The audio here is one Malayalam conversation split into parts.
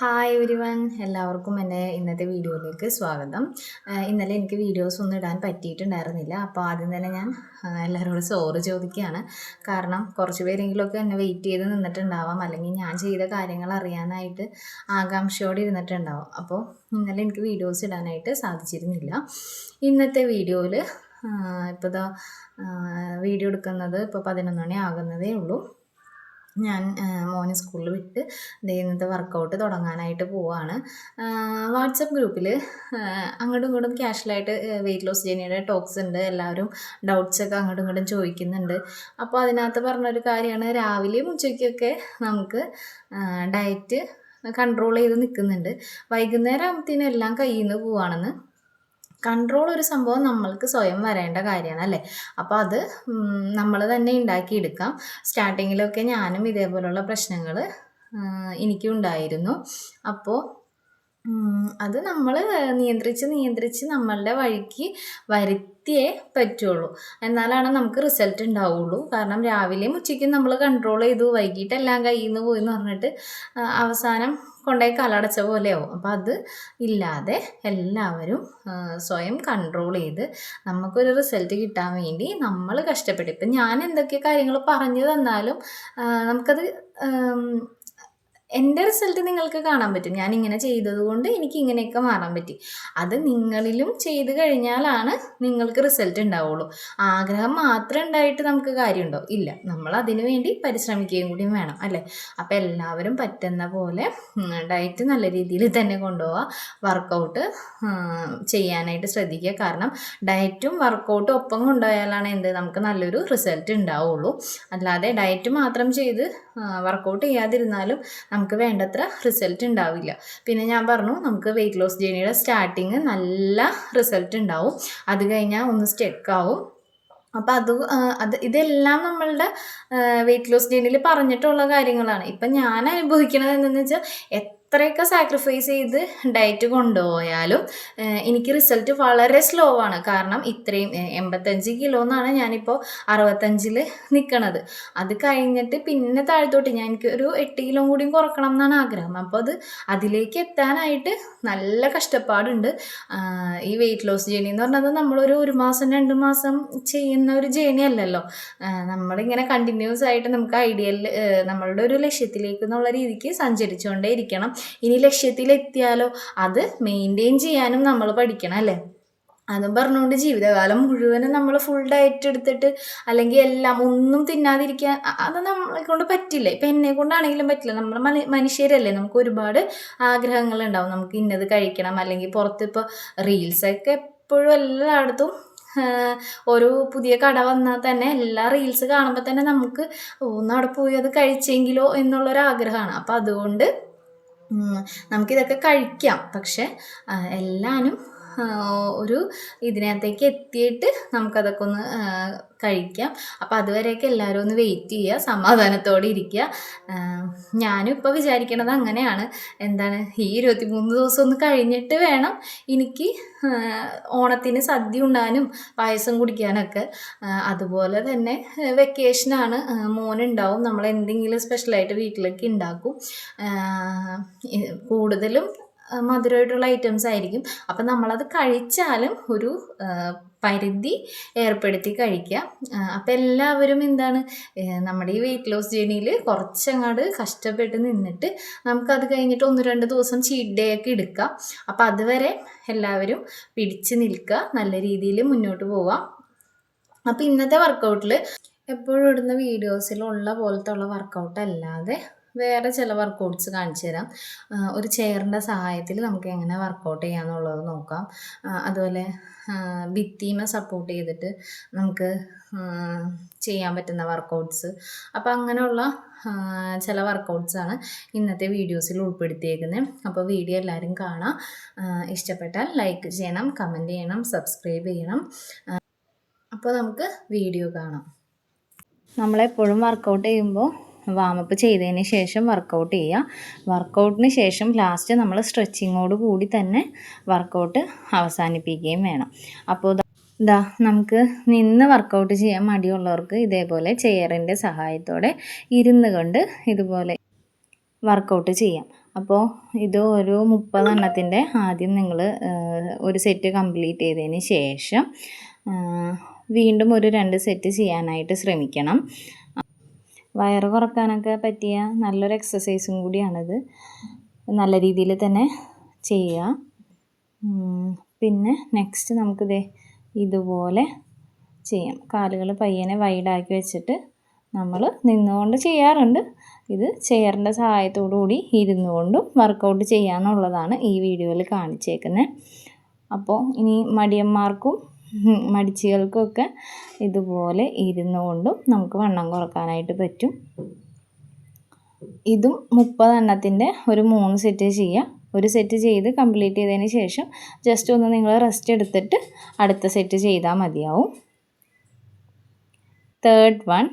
ഹായ് ഒരു വൺ എല്ലാവർക്കും എന്റെ ഇന്നത്തെ വീഡിയോയിലേക്ക് സ്വാഗതം. ഇന്നലെ എനിക്ക് വീഡിയോസ് ഒന്നും ഇടാൻ പറ്റിയിട്ടുണ്ടായിരുന്നില്ല. അപ്പോൾ ആദ്യം തന്നെ ഞാൻ എല്ലാവരോടും സോറി ചോദിക്കുകയാണ്. കാരണം കുറച്ച് പേരെങ്കിലുമൊക്കെ എന്നെ വെയിറ്റ് ചെയ്ത് നിന്നിട്ടുണ്ടാവാം. അല്ലെങ്കിൽ ഞാൻ ചെയ്ത കാര്യങ്ങൾ അറിയാനായിട്ട് ആകാംക്ഷയോടെ ഇരുന്നിട്ടുണ്ടാവും. അപ്പോൾ ഇന്നലെ എനിക്ക് വീഡിയോസ് ഇടാനായിട്ട് സാധിച്ചിരുന്നില്ല. ഇന്നത്തെ വീഡിയോയിൽ ഇപ്പോൾ വീഡിയോ എടുക്കുന്നത് ഇപ്പോൾ പതിനൊന്ന് മണി ആകുന്നതേ ഉള്ളൂ. ഞാൻ മോനെ സ്കൂളിൽ വിട്ട് ഇന്നത്തെ വർക്കൗട്ട് തുടങ്ങാനായിട്ട് പോവാണ്. വാട്സപ്പ് ഗ്രൂപ്പിൽ അങ്ങോട്ടും ഇങ്ങോട്ടും ക്യാഷ്വലായിട്ട് വെയിറ്റ് ലോസ് ജേണിയുടെ ടോക്സ് ഉണ്ട്. എല്ലാവരും ഡൗട്ട്സ് ഒക്കെ അങ്ങോട്ടും ഇങ്ങോട്ടും ചോദിക്കുന്നുണ്ട്. അപ്പോൾ അതിനകത്ത് പറഞ്ഞൊരു കാര്യമാണ്. രാവിലെയും ഉച്ചയ്ക്കൊക്കെ നമുക്ക് ഡയറ്റ് കൺട്രോൾ ചെയ്ത് നിൽക്കുന്നുണ്ട്. വൈകുന്നേരം ആകുമ്പത്തേനും എല്ലാം കയ്യിൽ നിന്ന് പോവാണെന്ന് കൺട്രോൾ ഒരു സംഭവം നമ്മൾക്ക് സ്വയം വരേണ്ട കാര്യമാണ് അല്ലേ? അപ്പോൾ അത് നമ്മൾ തന്നെ ഉണ്ടാക്കിയെടുക്കാം. സ്റ്റാർട്ടിങ്ങിലൊക്കെ ഞാനും ഇതേപോലുള്ള പ്രശ്നങ്ങൾ എനിക്കും ഉണ്ടായിരുന്നു. അപ്പോൾ അത് നമ്മൾ നിയന്ത്രിച്ച് നിയന്ത്രിച്ച് നമ്മളുടെ വഴിക്ക് വരുത്തിയേ പറ്റുള്ളൂ. എന്നാലാണ് നമുക്ക് റിസൾട്ട് ഉണ്ടാവുള്ളൂ. കാരണം രാവിലെയും ഉച്ചയ്ക്കും നമ്മൾ കൺട്രോൾ ചെയ്തു വൈകിട്ട് എല്ലാം കയ്യിൽ നിന്ന് പോയി എന്ന് പറഞ്ഞിട്ട് അവസാനം കൊണ്ടുപോയി കലടച്ച പോലെയാവും. അപ്പോൾ അത് ഇല്ലാതെ എല്ലാവരും സ്വയം കൺട്രോൾ ചെയ്ത് നമുക്കൊരു റിസൾട്ട് കിട്ടാൻ വേണ്ടി നമ്മൾ കഷ്ടപ്പെട്ടു. ഇപ്പം ഞാൻ എന്തൊക്കെ കാര്യങ്ങൾ പറഞ്ഞു തന്നാലും നമുക്കത് എന്റെ റിസൾട്ട് നിങ്ങൾക്ക് കാണാൻ പറ്റും. ഞാൻ ഇങ്ങനെ ചെയ്തത് കൊണ്ട് എനിക്ക് ഇങ്ങനെയൊക്കെ മാറാൻ പറ്റി. അത് നിങ്ങളിലും ചെയ്ത് കഴിഞ്ഞാലാണ് നിങ്ങൾക്ക് റിസൾട്ട് ഉണ്ടാവുള്ളൂ. ആഗ്രഹം മാത്രം ഉണ്ടായിട്ട് നമുക്ക് കാര്യമുണ്ടോ? ഇല്ല. നമ്മൾ അതിനു വേണ്ടി പരിശ്രമിക്കുകയും കൂടിയും വേണം അല്ലേ? അപ്പം എല്ലാവരും പറ്റുന്ന പോലെ ഡയറ്റ് നല്ല രീതിയിൽ തന്നെ കൊണ്ടുപോവുക വർക്കൗട്ട് ചെയ്യാനായിട്ട് ശ്രദ്ധിക്കുക. കാരണം ഡയറ്റും വർക്കൗട്ടും ഒപ്പം കൊണ്ടുപോയാലാണ് എന്ത്? നമുക്ക് നല്ലൊരു റിസൾട്ട് ഉണ്ടാവുള്ളൂ. അല്ലാതെ ഡയറ്റ് മാത്രം ചെയ്ത് വർക്കൗട്ട് ചെയ്യാതിരുന്നാലും നമുക്ക് വേണ്ടത്ര റിസൾട്ട് ഉണ്ടാവില്ല. പിന്നെ ഞാൻ പറഞ്ഞു നമുക്ക് വെയിറ്റ് ലോസ് ജേണിയുടെ സ്റ്റാർട്ടിങ് നല്ല റിസൾട്ട് ഉണ്ടാവും. അത് കഴിഞ്ഞാൽ ഒന്ന് സ്റ്റെക്കാവും അപ്പം അത് അത് ഇതെല്ലാം നമ്മളുടെ വെയിറ്റ് ലോസ് ജേണിയിൽ പറഞ്ഞിട്ടുള്ള കാര്യങ്ങളാണ്. ഇപ്പം ഞാൻ അനുഭവിക്കുന്നത് എന്തെന്ന് വെച്ചാൽ എത്രയൊക്കെ സാക്രിഫൈസ് ചെയ്ത് ഡയറ്റ് കൊണ്ടുപോയാലും എനിക്ക് റിസൾട്ട് വളരെ സ്ലോ ആണ്. കാരണം ഇത്രയും എൺപത്തഞ്ച് കിലോ എന്നാണ് ഞാനിപ്പോൾ അറുപത്തഞ്ചിൽ നിൽക്കണത് അത് കഴിഞ്ഞിട്ട് പിന്നെ താഴ്ത്തോട്ട് ഞാൻ എനിക്ക് ഒരു എട്ട് കിലോ കൂടിയും കുറക്കണം എന്നാണ് ആഗ്രഹം. അപ്പോൾ അത് അതിലേക്ക് എത്താനായിട്ട് നല്ല കഷ്ടപ്പാടുണ്ട്. ഈ വെയിറ്റ് ലോസ് ജേണി എന്ന് പറഞ്ഞത് നമ്മളൊരു ഒരു മാസം രണ്ട് മാസം ചെയ്യുന്ന ഒരു ജേണി അല്ലല്ലോ. നമ്മളിങ്ങനെ കണ്ടിന്യൂസ് ആയിട്ട് നമുക്ക് ഐഡിയൽ നമ്മളുടെ ഒരു ലക്ഷ്യത്തിലേക്ക് എന്നുള്ള രീതിക്ക് സഞ്ചരിച്ചുകൊണ്ടേ ഇരിക്കണം ഇനി ലക്ഷ്യത്തിലെത്തിയാലോ? അത് മെയിന്റെയിൻ ചെയ്യാനും നമ്മൾ പഠിക്കണം അല്ലേ? അതും പറഞ്ഞുകൊണ്ട് ജീവിതകാലം മുഴുവനും നമ്മൾ ഫുൾ ഡയറ്റ് എടുത്തിട്ട് അല്ലെങ്കിൽ എല്ലാം ഒന്നും തിന്നാതിരിക്കാൻ അത് നമ്മളെ കൊണ്ട് പറ്റില്ല. ഇപ്പം എന്നെ കൊണ്ടാണെങ്കിലും പറ്റില്ല. നമ്മൾ മന മനുഷ്യരല്ലേ? നമുക്ക് ഒരുപാട് ആഗ്രഹങ്ങൾ ഉണ്ടാവും. നമുക്ക് ഇന്നത് കഴിക്കണം. അല്ലെങ്കിൽ പുറത്ത് ഇപ്പോൾ റീൽസൊക്കെ എപ്പോഴും എല്ലായിടത്തും ഒരു പുതിയ കട വന്നാൽ തന്നെ എല്ലാ റീൽസ് കാണുമ്പോൾ തന്നെ നമുക്ക് ഒന്ന് അവിടെ പോയി അത് കഴിച്ചെങ്കിലോ എന്നുള്ളൊരു ആഗ്രഹമാണ് അപ്പം അതുകൊണ്ട് നമുക്കിതൊക്കെ കഴിക്കാം. പക്ഷെ എല്ലാനും ഒരു ഇതിനകത്തേക്ക് എത്തിയിട്ട് നമുക്കതൊക്കെ ഒന്ന് കഴിക്കാം. അപ്പം അതുവരെയൊക്കെ എല്ലാവരും ഒന്ന് വെയിറ്റ് ചെയ്യുക സമാധാനത്തോടെ ഇരിക്കുക. ഞാനും ഇപ്പോൾ വിചാരിക്കണത് അങ്ങനെയാണ്. എന്താണ് ഈ ഇരുപത്തിമൂന്ന് ദിവസം ഒന്ന് കഴിഞ്ഞിട്ട് വേണം എനിക്ക് ഓണത്തിന് സദ്യ ഉണ്ടാനും പായസം കുടിക്കാനൊക്കെ. അതുപോലെ തന്നെ വെക്കേഷനാണ് മോനുണ്ടാവും. നമ്മൾ എന്തെങ്കിലും സ്പെഷ്യലായിട്ട് വീട്ടിലേക്ക് ഉണ്ടാക്കും കൂടുതലും മധുരമായിട്ടുള്ള ഐറ്റംസ് ആയിരിക്കും. അപ്പം നമ്മളത് കഴിച്ചാലും ഒരു പരിധി ഏർപ്പെടുത്തി കഴിക്കുക അപ്പം എല്ലാവരും എന്താണ് നമ്മുടെ ഈ വെയിറ്റ് ലോസ് ജേണിയിൽ കുറച്ചങ്ങാട് കഷ്ടപ്പെട്ട് നിന്നിട്ട് നമുക്കത് കഴിഞ്ഞിട്ട് ഒന്ന് രണ്ട് ദിവസം ചീറ്റ് ഡേ ഒക്കെ എടുക്കാം. അപ്പം അതുവരെ എല്ലാവരും പിടിച്ച് നിൽക്കുക. നല്ല രീതിയിൽ മുന്നോട്ട് പോവാം. അപ്പം ഇന്നത്തെ വർക്കൗട്ടിൽ എപ്പോഴും ഇടുന്ന വീഡിയോസിലുള്ള പോലത്തെ ഉള്ള വർക്കൗട്ട് അല്ലാതെ വേറെ ചില വർക്കൗട്ട്സ് കാണിച്ചു തരാം. ഒരു ചെയറിന്റെ സഹായത്തിൽ നമുക്ക് എങ്ങനെ വർക്കൗട്ട് ചെയ്യാമെന്നുള്ളത് നോക്കാം. അതുപോലെ ഭിത്തിമെ സപ്പോർട്ട് ചെയ്തിട്ട് നമുക്ക് ചെയ്യാൻ പറ്റുന്ന വർക്കൗട്ട്സ് അപ്പോൾ അങ്ങനെയുള്ള ചില വർക്കൗട്ട്സാണ് ഇന്നത്തെ വീഡിയോസിൽ ഉൾപ്പെടുത്തിയേക്കുന്നത് അപ്പോൾ വീഡിയോ എല്ലാവരും കാണാം. ഇഷ്ടപ്പെട്ടാൽ ലൈക്ക് ചെയ്യണം കമന്റ് ചെയ്യണം സബ്സ്ക്രൈബ് ചെയ്യണം. അപ്പോൾ നമുക്ക് വീഡിയോ കാണാം. നമ്മളെപ്പോഴും വർക്കൗട്ട് ചെയ്യുമ്പോൾ വാമപ്പ് ചെയ്തതിന് ശേഷം വർക്കൗട്ട് ചെയ്യുക വർക്കൗട്ടിന് ശേഷം ലാസ്റ്റ് നമ്മൾ സ്ട്രെച്ചിങ്ങോട് കൂടി തന്നെ വർക്കൗട്ട് അവസാനിപ്പിക്കുകയും വേണം. അപ്പോൾ ദാ നമുക്ക് നിന്ന് വർക്കൗട്ട് ചെയ്യാൻ മടിയുള്ളവർക്ക് ഇതേപോലെ ചെയറിന്റെ സഹായത്തോടെ ഇരുന്ന് കൊണ്ട് ഇതുപോലെ വർക്കൗട്ട് ചെയ്യാം. അപ്പോൾ ഇത് ഒരു മുപ്പതെണ്ണത്തിന്റെ ആദ്യം നിങ്ങൾ ഒരു സെറ്റ് കംപ്ലീറ്റ് ചെയ്തതിന് ശേഷം വീണ്ടും ഒരു രണ്ട് സെറ്റ് ചെയ്യാനായിട്ട് ശ്രമിക്കണം. വയറ് കുറക്കാനൊക്കെ പറ്റിയ നല്ലൊരു എക്സസൈസും കൂടിയാണിത്. നല്ല രീതിയിൽ തന്നെ ചെയ്യുക പിന്നെ നെക്സ്റ്റ് നമുക്കിത് ഇതുപോലെ ചെയ്യാം. കാലുകൾ പയ്യനെ വൈഡാക്കി വെച്ചിട്ട് നമ്മൾ നിന്നുകൊണ്ട് ചെയ്യാറുണ്ട്. ഇത് ചെയറിന്റെ സഹായത്തോടു കൂടി ഇരുന്നു കൊണ്ടും വർക്കൗട്ട് ചെയ്യാമെന്നുള്ളതാണ് ഈ വീഡിയോയിൽ കാണിച്ചേക്കുന്നത് അപ്പോൾ ഇനി മടിയന്മാർക്കും മടിച്ചികൾക്കൊക്കെ ഇതുപോലെ ഇരുന്നു കൊണ്ടും നമുക്ക് വണ്ണം കുറക്കാനായിട്ട് പറ്റും. ഇതും മുപ്പതെണ്ണത്തിന്റെ ഒരു മൂന്ന് സെറ്റ് ചെയ്യാം. ഒരു സെറ്റ് ചെയ്ത് കംപ്ലീറ്റ് ചെയ്തതിന് ശേഷം ജസ്റ്റ് ഒന്ന് നിങ്ങൾ റെസ്റ്റ് എടുത്തിട്ട് അടുത്ത സെറ്റ് ചെയ്താൽ മതിയാവും. Third one.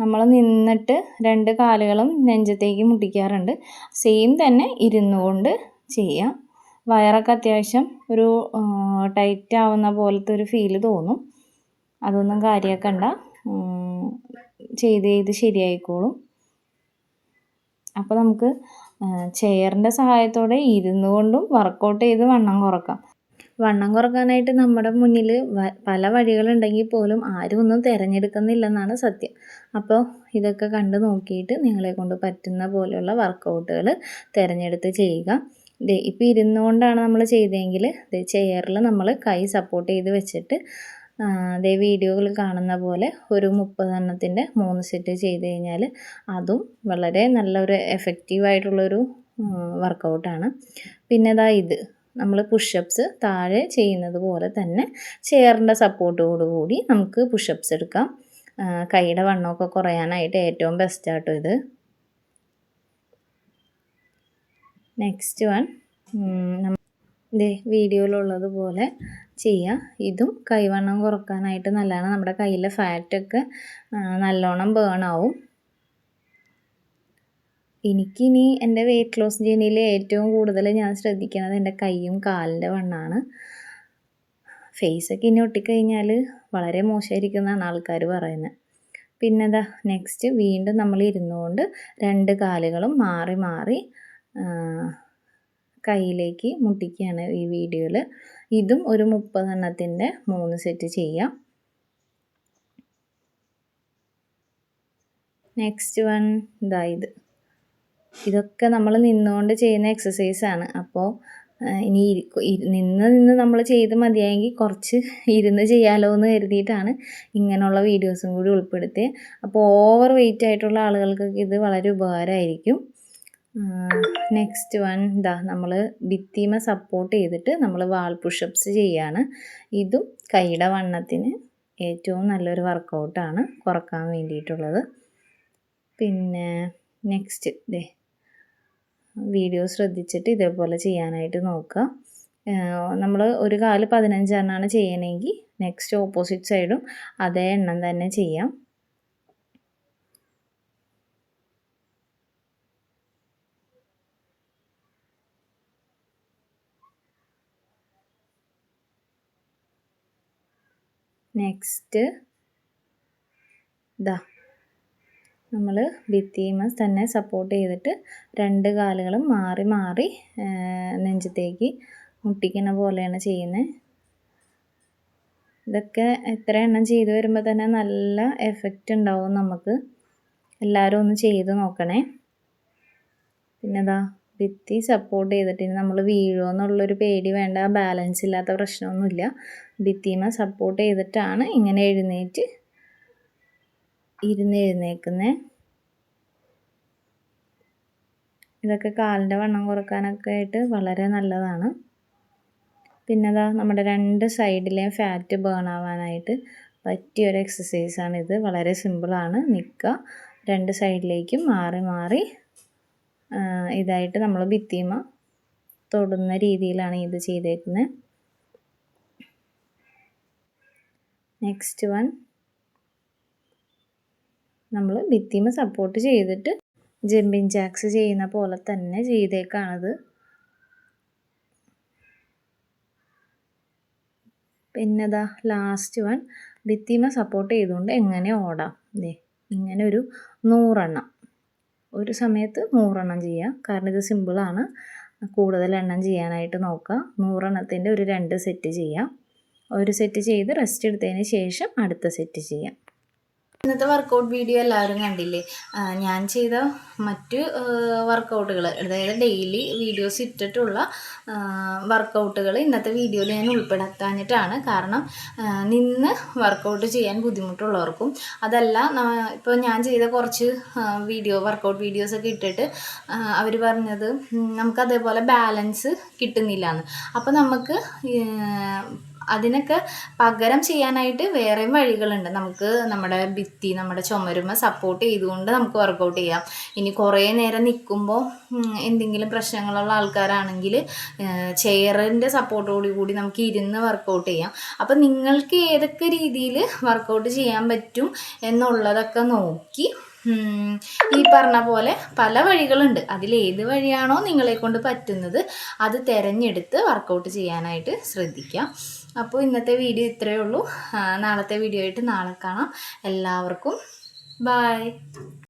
നമ്മൾ നിന്നിട്ട് രണ്ട് കാലുകളും നെഞ്ചത്തേക്ക് മുട്ടിക്കാറുണ്ട്. സെയിം തന്നെ ഇരുന്നുകൊണ്ട് ചെയ്യാം. വയറൊക്കെ അത്യാവശ്യം ഒരു ടൈറ്റ് ആവുന്ന പോലത്തെ ഒരു ഫീൽ തോന്നും. അതൊന്നും കാര്യമാക്കണ്ട ചെയ്ത് ചെയ്ത് ശരിയായിക്കോളും. അപ്പോൾ നമുക്ക് ചെയറിന്റെ സഹായത്തോടെ ഇരുന്നു കൊണ്ടും വർക്കൗട്ട് ചെയ്ത് വണ്ണം കുറക്കാം. വണ്ണം കുറക്കാനായിട്ട് നമ്മുടെ മുന്നിൽ പല വഴികളുണ്ടെങ്കിൽ പോലും ആരും ഒന്നും തിരഞ്ഞെടുക്കുന്നില്ലെന്നാണ് സത്യം. അപ്പോൾ ഇതൊക്കെ കണ്ട് നോക്കിയിട്ട് നിങ്ങളെ കൊണ്ട് പറ്റുന്ന പോലെയുള്ള വർക്കൗട്ടുകൾ തിരഞ്ഞെടുത്ത് ചെയ്യുക. ദേ ഇപ്പോൾ ഇരുന്നുകൊണ്ടാണ് നമ്മൾ ചെയ്തതെങ്കിൽ ദേ ചെയറിൽ നമ്മൾ കൈ സപ്പോർട്ട് ചെയ്ത് വെച്ചിട്ട് അതേ വീഡിയോകൾ കാണുന്ന പോലെ ഒരു മുപ്പതെണ്ണത്തിന്റെ മൂന്ന് സെറ്റ് ചെയ്ത് കഴിഞ്ഞാൽ അതും വളരെ നല്ലൊരു എഫക്റ്റീവായിട്ടുള്ളൊരു വർക്കൗട്ടാണ് പിന്നെ ഇതാ ഇത് നമ്മൾ പുഷപ്സ് താഴെ ചെയ്യുന്നത് പോലെ തന്നെ ചെയറിന്റെ സപ്പോർട്ടോടുകൂടി നമുക്ക് പുഷപ്സ് എടുക്കാം. കൈയുടെ വണ്ണമൊക്കെ കുറയാനായിട്ട് ഏറ്റവും ബെസ്റ്റാട്ടോ ഇത്. നെക്സ്റ്റ് വൺ ഇതേ വീഡിയോയിലുള്ളതുപോലെ ചെയ്യുക ഇതും കൈവണ്ണം കുറക്കാനായിട്ട് നല്ലതാണ്. നമ്മുടെ കയ്യിലെ ഫാറ്റൊക്കെ നല്ലോണം ബേൺ ആവും. എനിക്കിനി എന്റെ വെയിറ്റ് ലോസ് ജേണിയിൽ ഏറ്റവും കൂടുതൽ ഞാൻ ശ്രദ്ധിക്കുന്നത് എന്റെ കൈയും കാലിന്റെ വണ്ണമാണ് ഫേസൊക്കെ ഇനി ഒട്ടിക്കഴിഞ്ഞാൽ വളരെ മോശമായിരിക്കുന്നതാണ് ആൾക്കാർ പറയുന്നത് പിന്നെ എന്താ നെക്സ്റ്റ് വീണ്ടും നമ്മൾ ഇരുന്നുകൊണ്ട് രണ്ട് കാലുകളും മാറി മാറി കയ്യിലേക്ക് മുട്ടിക്കുകയാണ് ഈ വീഡിയോയിൽ ഇതും ഒരു മുപ്പതെണ്ണത്തിന്റെ മൂന്ന് സെറ്റ് ചെയ്യാം. നെക്സ്റ്റ് വൺ ഇതാ ഇത്. ഇതൊക്കെ നമ്മൾ നിന്നുകൊണ്ട് ചെയ്യുന്ന എക്സസൈസാണ് അപ്പോൾ ഇനി നിന്ന് നിന്ന് നമ്മൾ ചെയ്ത് മതിയായെങ്കിൽ കുറച്ച് ഇരുന്ന് ചെയ്യാലോ എന്ന് കരുതിയിട്ടാണ് ഇങ്ങനെയുള്ള വീഡിയോസും കൂടി ഉൾപ്പെടുത്തിയത് അപ്പോൾ ഓവർ വെയിറ്റ് ആയിട്ടുള്ള ആളുകൾക്കൊക്കെ ഇത് വളരെ ഉപകാരമായിരിക്കും. നെക്സ്റ്റ് വൺ ഇതാ നമ്മൾ ഭിത്തിമ സപ്പോർട്ട് ചെയ്തിട്ട് നമ്മൾ വാൾ പുഷപ്സ് ചെയ്യാണ്. ഇതും കൈയുടെ വണ്ണത്തിന് ഏറ്റവും നല്ലൊരു വർക്കൗട്ടാണ് കുറയ്ക്കാൻ വേണ്ടിയിട്ടുള്ളത്. പിന്നെ നെക്സ്റ്റ് ദേ വീഡിയോ ശ്രദ്ധിച്ചിട്ട് ഇതേപോലെ ചെയ്യാനായിട്ട് നോക്കുക നമ്മൾ ഒരു കാൽ പതിനഞ്ചെണ്ണമാണ് ചെയ്യണമെങ്കിൽ നെക്സ്റ്റ് ഓപ്പോസിറ്റ് സൈഡും അതേ എണ്ണം തന്നെ ചെയ്യാം. നെക്സ്റ്റ് ഇതാ നമ്മൾ ഭിത്തിമസ് തന്നെ സപ്പോർട്ട് ചെയ്തിട്ട് രണ്ട് കാലുകളും മാറി മാറി നെഞ്ചത്തേക്ക് മുട്ടിക്കുന്ന പോലെയാണ് ചെയ്യുന്നത് ഇതൊക്കെ എത്ര എണ്ണം ചെയ്ത് വരുമ്പോൾ തന്നെ നല്ല എഫക്റ്റ് ഉണ്ടാവും നമുക്ക്. എല്ലാവരും ഒന്ന് ചെയ്ത് നോക്കണേ. പിന്നെതാ ഭിത്തി സപ്പോർട്ട് ചെയ്തിട്ട് നമ്മൾ വീഴുമോ എന്നുള്ളൊരു പേടി വേണ്ട ബാലൻസ് ഇല്ലാത്ത പ്രശ്നമൊന്നുമില്ല. ഭിത്തിമ സപ്പോർട്ട് ചെയ്തിട്ടാണ് ഇങ്ങനെ എഴുന്നേറ്റ് ഇരുന്ന് എഴുന്നേക്കുന്നത് ഇതൊക്കെ കാലിന്റെ വണ്ണം കുറക്കാനൊക്കെ ആയിട്ട് വളരെ നല്ലതാണ്. പിന്നെ അതാ നമ്മുടെ രണ്ട് സൈഡിലെയും ഫാറ്റ് ബേൺ ആവാനായിട്ട് പറ്റിയൊരു എക്സസൈസാണിത് വളരെ സിമ്പിളാണ് നിൽക്കുക രണ്ട് സൈഡിലേക്കും മാറി മാറി ഇതായിട്ട് നമ്മൾ ഭിത്തിമ തൊടുന്ന രീതിയിലാണ് ഇത് ചെയ്തേക്കുന്നത്. നെക്സ്റ്റ് വൺ നമ്മൾ ഭിത്തിമ സപ്പോർട്ട് ചെയ്തിട്ട് ജമ്പിങ് ജാക്സ് ചെയ്യുന്ന പോലെ തന്നെ ചെയ്തേക്കാണത്. പിന്നെതാ ലാസ്റ്റ് വൺ ഭിത്തിമ സപ്പോർട്ട് ചെയ്തുകൊണ്ട് എങ്ങനെ ഓടാം? ദേ ഇങ്ങനെ ഒരു നൂറെണ്ണം. ഒരു സമയത്ത് നൂറെണ്ണം ചെയ്യാം. കാരണം ഇത് സിമ്പിളാണ് കൂടുതൽ എണ്ണം ചെയ്യാനായിട്ട് നോക്കുക നൂറെണ്ണത്തിന്റെ ഒരു രണ്ട് സെറ്റ് ചെയ്യാം. ഒരു സെറ്റ് ചെയ്ത് റെസ്റ്റ് എടുത്തതിന് ശേഷം അടുത്ത സെറ്റ് ചെയ്യാം. ഇന്നത്തെ വർക്കൗട്ട് വീഡിയോ എല്ലാവരും കണ്ടില്ലേ? ഞാൻ ചെയ്ത മറ്റ് വർക്കൗട്ടുകൾ അതായത് ഡെയിലി വീഡിയോസ് ഇട്ടിട്ടുള്ള വർക്കൗട്ടുകൾ ഇന്നത്തെ വീഡിയോയിൽ ഞാൻ ഉൾപ്പെടുത്താഞ്ഞിട്ടാണ്. കാരണം നിന്ന് വർക്കൗട്ട് ചെയ്യാൻ ബുദ്ധിമുട്ടുള്ളവർക്കും അതല്ല ഇപ്പോൾ ഞാൻ ചെയ്ത കുറച്ച് വീഡിയോ വർക്കൗട്ട് വീഡിയോസൊക്കെ ഇട്ടിട്ട് അവർ പറഞ്ഞത് നമുക്കതേപോലെ ബാലൻസ് കിട്ടുന്നില്ല എന്ന് അപ്പോൾ നമുക്ക് അതിനൊക്കെ പകരം ചെയ്യാനായിട്ട് വേറെയും വഴികളുണ്ട്. നമുക്ക് നമ്മുടെ ഭിത്തി നമ്മുടെ ചുമരുമ സപ്പോർട്ട് ചെയ്തുകൊണ്ട് നമുക്ക് വർക്കൗട്ട് ചെയ്യാം. ഇനി കുറേ നേരം നിൽക്കുമ്പോൾ എന്തെങ്കിലും പ്രശ്നങ്ങളുള്ള ആൾക്കാരാണെങ്കിൽ ചെയറിന്റെ സപ്പോർട്ടോടു കൂടി നമുക്ക് ഇരുന്ന് വർക്കൗട്ട് ചെയ്യാം. അപ്പം നിങ്ങൾക്ക് ഏതൊക്കെ രീതിയിൽ വർക്കൗട്ട് ചെയ്യാൻ പറ്റും എന്നുള്ളതൊക്കെ നോക്കി ഈ പറഞ്ഞ പോലെ പല വഴികളുണ്ട്. അതിൽ ഏത് വഴിയാണോ നിങ്ങളെ കൊണ്ട് പറ്റുന്നത് അത് തിരഞ്ഞെടുത്ത് വർക്കൗട്ട് ചെയ്യാനായിട്ട് ശ്രദ്ധിക്കാം. അപ്പോൾ ഇന്നത്തെ വീഡിയോ ഇത്രയേ ഉള്ളൂ. നാളത്തെ വീഡിയോ ആയിട്ട് നാളെ കാണാം. എല്ലാവർക്കും ബായ്